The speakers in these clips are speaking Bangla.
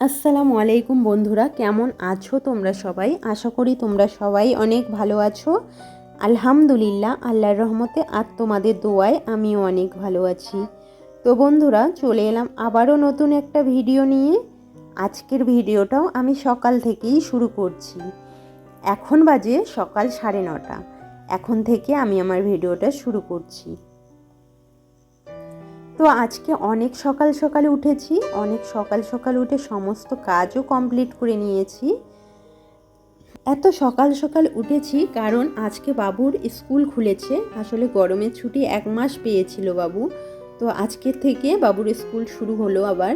আসসালামু আলাইকুম বন্ধুরা, কেমন আছো তোমরা সবাই? আশা করি তোমরা সবাই অনেক ভালো আছো। আলহামদুলিল্লাহ, আল্লাহর রহমতে আর তোমাদের দোয়ায় আমিও অনেক ভালো আছি। তো বন্ধুরা, চলে এলাম আবারও নতুন একটা ভিডিও নিয়ে। আজকের ভিডিওটাও আমি সকাল থেকেই শুরু করছি। এখন বাজে সকাল সাড়ে নটা। এখন থেকে আমি আমার ভিডিওটা শুরু করছি। তো আজকে অনেক সকাল সকালে উঠেছি, অনেক সকাল সকাল উঠে সমস্ত কাজও কমপ্লিট করে নিয়েছি। এত সকাল সকাল উঠেছি কারণ আজকে বাবুর স্কুল খুলেছে, আসলে গরমের ছুটি এক মাস পেয়েছিল বাবু। তো আজকের থেকে বাবুর স্কুল শুরু হলো আবার।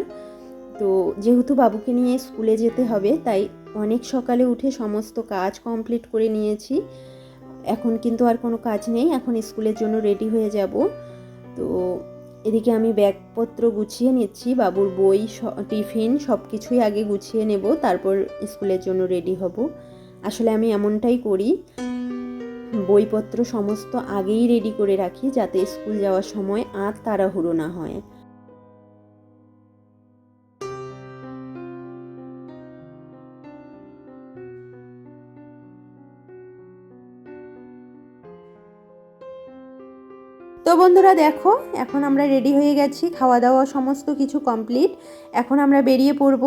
তো যেহেতু বাবুকে নিয়ে স্কুলে যেতে হবে, তাই অনেক সকালে উঠে সমস্ত কাজ কমপ্লিট করে নিয়েছি। এখন কিন্তু আর কোনো কাজ নেই, এখন স্কুলের জন্য রেডি হয়ে যাব। তো এদিকে আমি ব্যাগপত্র গুছিয়ে নিচ্ছি, বাবুর বই টিফিন সব কিছুই আগে গুছিয়ে নেব, তারপর স্কুলের জন্য রেডি হব। আসলে আমি এমনটাই করি, বইপত্র সমস্ত আগেই রেডি করে রাখি যাতে স্কুল যাওয়ার সময় আর তাড়াহুড়ো না হয়। বন্ধুরা দেখো, এখন আমরা রেডি হয়ে গেছি খাওয়া দাওয়া সমস্ত কিছু কমপ্লিট এখন আমরা বেরিয়ে পড়ব।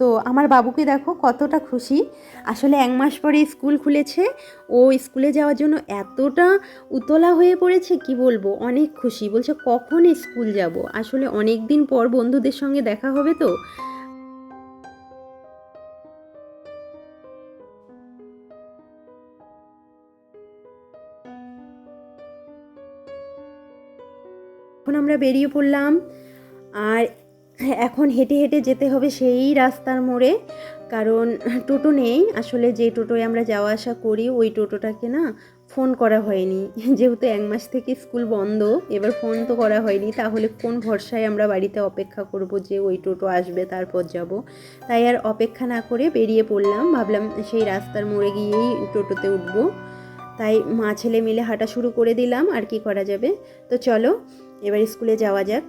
তো আমার বাবুকে দেখো কতটা খুশি। আসলে এক মাস পরে স্কুল খুলেছে। ও স্কুলে যাওয়ার জন্য এতটা উতলা হয়ে পড়েছে, কি বলব? অনেক খুশি। বলছে, কখন স্কুল যাব? আসলে অনেক দিন পর বন্ধুদের সঙ্গে দেখা হবে তো। আমরা বেরিয়ে পড়লাম। আর এখন হেঁটে হেঁটে যেতে হবে সেই রাস্তার মোড়ে। কারণ টোটো নেই। আসলে যে টোটোয় আমরা যাওয়া আসা করি, ওই টোটোটাকে না ফোন করা হয়নি। যেহেতু এক মাস থেকে স্কুল বন্ধ, এবার ফোন তো করা হয়নি। তাহলে কোন ভরসায় আমরা বাড়িতে অপেক্ষা করব যে ওই টোটো আসবে, তারপর যাব? তাই আর অপেক্ষা না করে বেরিয়ে পড়লাম। ভাবলাম সেই রাস্তার মোড়ে গিয়েই টোটোতে উঠবো। তাই মা ছেলে মিলে হাঁটা শুরু করে দিলাম। আর কি করা যাবে? তো চলো এবার স্কুলে যাওয়া যাক।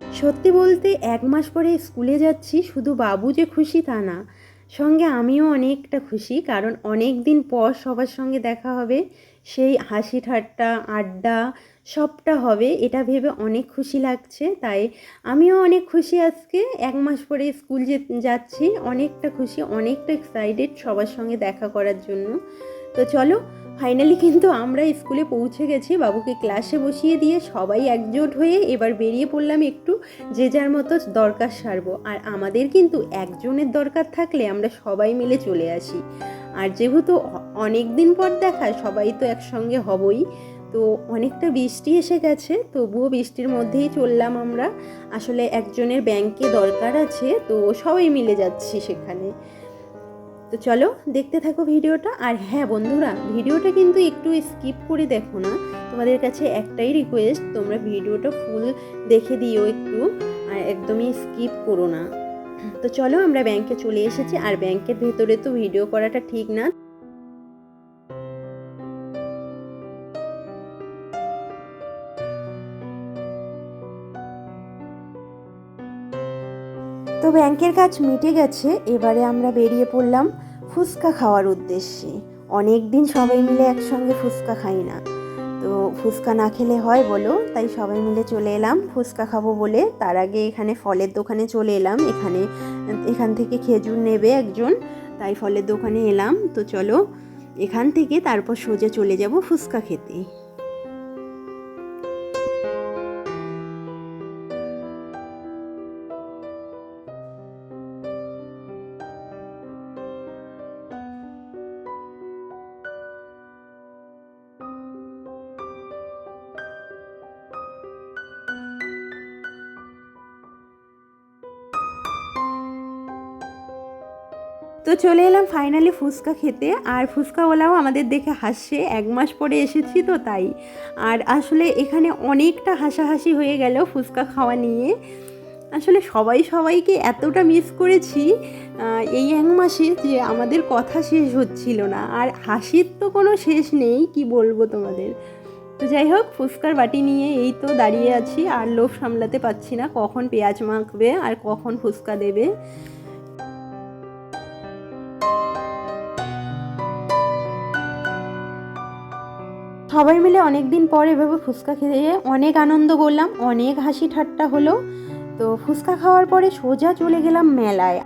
সত্যি বলতে এক মাস পরে স্কুলে যাচ্ছি, শুধু বাবু যে খুশি তা না। সঙ্গে আমিও অনেকটা খুশি, কারণ অনেক দিন পর সবার সঙ্গে দেখা হবে। সেই হাসি ঠাট্টা, আড্ডা সবটা হবে, এটা ভেবে অনেক খুশি লাগছে। তাই আমিও অনেক খুশি আজকে। এক মাস পরে স্কুল যে যাচ্ছি, অনেকটা খুশি, অনেকটা এক্সাইটেড সবার সঙ্গে দেখা করার জন্য। তো চলো ফাইনালি কিন্তু আমরা স্কুলে পৌঁছে গেছি। বাবুকে ক্লাসে বসিয়ে দিয়ে সবাই একজোট হয়ে এবার বেরিয়ে পড়লাম একটু যে যার মতো দরকার সারবো। আর আমাদের কিন্তু একজনের দরকার থাকলে আমরা সবাই মিলে চলে আসি। আর যেহেতু অনেক দিন পর দেখা, সবাই তো একসঙ্গে হবই। তো অনেকটা বৃষ্টি এসে গেছে, তবুও বৃষ্টির মধ্যেই চললাম আমরা। আসলে একজনের ব্যাংকে দরকার আছে, তো সবাই মিলে যাচ্ছি সেখানে। তো চলো দেখতে থাকো ভিডিওটা। আর হ্যাঁ বন্ধুরা, ভিডিওটা কিন্তু একটু স্কিপ করে দেখো না। তোমাদের কাছে একটাই রিকোয়েস্ট তোমরা ভিডিওটা ফুল দেখে দিও একটু আর একদমই স্কিপ করো না। তো চলো আমরা ব্যাংকে চলে এসেছি, আর ব্যাংকের ভেতরে তো ভিডিও করাটা ঠিক না। তো ব্যাংকের কাজ মিটে গেছে, এবারে আমরা বেরিয়ে পড়লাম ফুচকা খাওয়ার উদ্দেশ্যে। অনেক দিন সবাই মিলে একসঙ্গে ফুচকা খাই না। তো ফুচকা না খেলে হয় বলো, তাই সবাই মিলে চলে এলাম ফুচকা খাব বলে। তার আগে এখানে ফলের দোকানে চলে এলাম। এখানে, এখান থেকে খেজুর নেবে একজন, তাই ফলের দোকানে এলাম। তো চলো, এখান থেকে তারপর সোজা চলে যাব ফুচকা খেতে। তো চলে এলাম ফাইনালি ফুচকা খেতে। আর ফুচকাওয়ালাও আমাদের দেখে হাসছে, এক মাস পরে এসেছি তো তাই। আর আসলে এখানে অনেকটা হাসাহাসি হয়ে গেল ফুচকা খাওয়া নিয়ে। আসলে সবাই সবাইকে এতটা মিস করেছি এই এক মাসে যে আমাদের কথা শেষ হচ্ছিল না। আর হাসির তো কোনো শেষ নেই, কি বলব তোমাদের? তো যাই হোক, ফুচকার বাটি নিয়ে এই তো দাঁড়িয়ে আছি। আর লোভ সামলাতে পারছি না কখন পেঁয়াজ মাখবে আর কখন ফুচকা দেবে। সবাই মিলে অনেক দিন পরে এভাবে ফুচকা খেয়ে অনেক আনন্দ করলাম, অনেক হাসি ঠাট্টা হলো। তো ফুচকা খাওয়ার পরে সোজা চলে গেলাম মেলায়।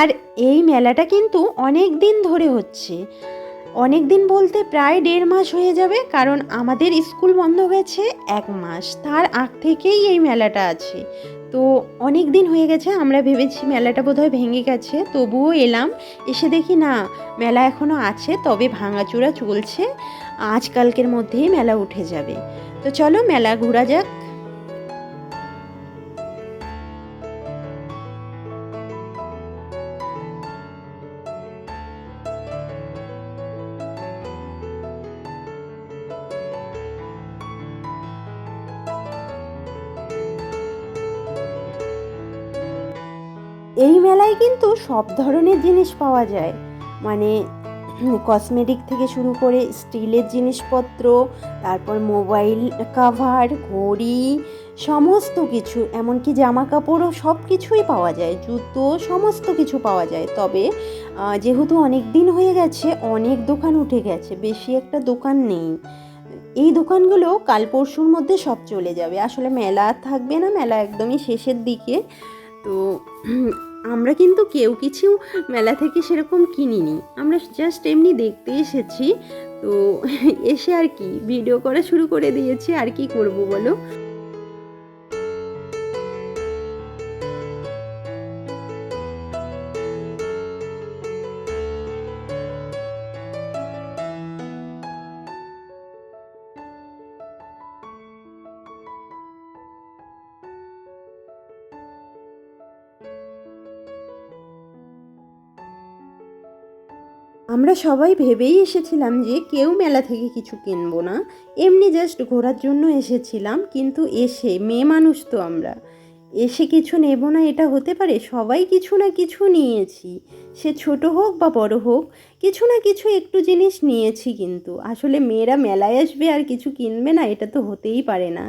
আর এই মেলাটা কিন্তু অনেক দিন ধরে হচ্ছে। অনেক দিন বলতে প্রায় দেড় মাস হয়ে যাবে, কারণ আমাদের স্কুল বন্ধ হয়েছে এক মাস। তার আগ থেকেই এই মেলাটা আছে। তো অনেক দিন হয়ে গেছে, আমরা ভেবেছি মেলাটা বোধহয় ভেঙে গেছে, তবুও এলাম। এসে দেখি না, মেলা এখনও আছে, তবে ভাঙাচোরা চলছে। আজকালকের মধ্যেই মেলা উঠে যাবে। তো চলো, মেলা ঘোরা যাক। এই মেলায় কিন্তু সব ধরনের জিনিস পাওয়া যায়। মানে কসমেটিক থেকে শুরু করে স্টিলের জিনিসপত্র, তারপর মোবাইল কাভার ঘড়ি, সমস্ত কিছু, এমনকি জামা কাপড়ও সব কিছুই পাওয়া যায়, জুতো, সমস্ত কিছু পাওয়া যায়। তবে যেহেতু অনেক দিন হয়ে গেছে, অনেক দোকান উঠে গেছে, বেশি একটা দোকান নেই। এই দোকানগুলো কাল পরশুর মধ্যে সব চলে যাবে। আসলে মেলা থাকবে না, মেলা একদমই শেষের দিকে। তো আমরা কিন্তু কেউ কিছু মেলা থেকে সেরকম কিনিনি। আমরা জাস্ট এমনি দেখতে এসেছি। তো এসে আর কি ভিডিও করা শুরু করে দিয়েছি। আর কি করব বলো? আমরা সবাই ভেবেই এসেছিলাম যে কেউ মেলা থেকে কিছু কিনবো না। এমনি জাস্ট ঘোরার জন্য এসেছিলাম, কিন্তু এসে, মেয়ে মানুষ তো আমরা। এসে কিছু নেব না, এটা হতে পারে সবাই কিছু না কিছু নিয়েছি। সে ছোট হোক বা বড় হোক, কিছু না কিছু একটু জিনিস নিয়েছি কিন্তু। আসলে মেয়েরা মেলায় আসবে আর কিছু কিনবে না, এটা তো হতেই পারে না।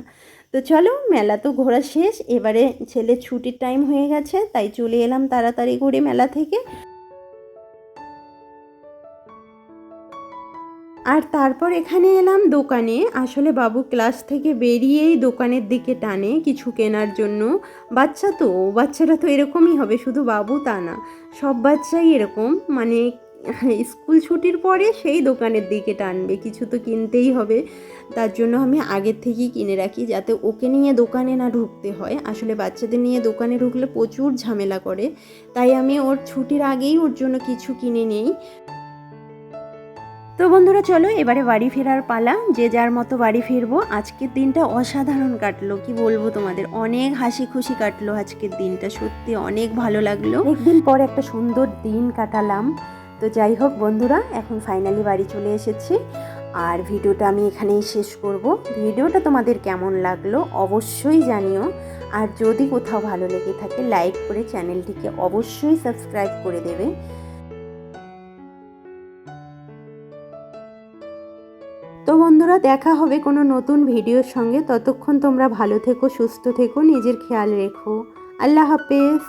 তো চলো, মেলা তো ঘোরা শেষ, এবারে ছেলের ছুটির টাইম হয়ে গেছে, তাই চলে এলাম তাড়াতাড়ি করে মেলা থেকে। আর তারপর এখানে এলাম দোকানে। আসলে বাবু ক্লাস থেকে বেরিয়েই দোকানের দিকে টানে কিছু কেনার জন্য। বাচ্চা তো, বাচ্চারা তো এরকমই হবে, শুধু বাবু তা না, সব বাচ্চাই এরকম। মানে স্কুল ছুটির পরে সেই দোকানের দিকে টানবে, কিছু তো কিনতেই হবে। তার জন্য আমি আগের থেকেই কিনে রাখি, যাতে ওকে নিয়ে দোকানে না ঢুকতে হয়। আসলে বাচ্চাদের নিয়ে দোকানে ঢুকলে প্রচুর ঝামেলা করে। তাই আমি ওর ছুটির আগেই ওর জন্য কিছু কিনে নেই। তো বন্ধুরা, চলো এবারে বাড়ি ফেরার পালা। যে যার মতো বাড়ি ফিরবো। আজকের দিনটা অসাধারণ কাটলো, কি বলব তোমাদের? অনেক হাসি খুশি কাটলো আজকের দিনটা, সত্যি অনেক ভালো লাগল। একদিন পর একটা সুন্দর দিন কাটালাম। তো যাই হোক বন্ধুরা, এখন ফাইনালি বাড়ি চলে এসেছি। আর ভিডিওটা আমি এখানেই শেষ করব। ভিডিওটা তোমাদের কেমন লাগল অবশ্যই জানিও। আর যদি কোথাও ভালো লেগে থাকে লাইক করে চ্যানেলটিকে অবশ্যই সাবস্ক্রাইব করে দেবে। বন্ধুরা, দেখা হবে কোনো নতুন ভিডিওর সঙ্গে। ততক্ষণ তোমরা ভালো থেকো, সুস্থ থেকো, নিজের খেয়াল রেখো। আল্লাহ হাফেজ।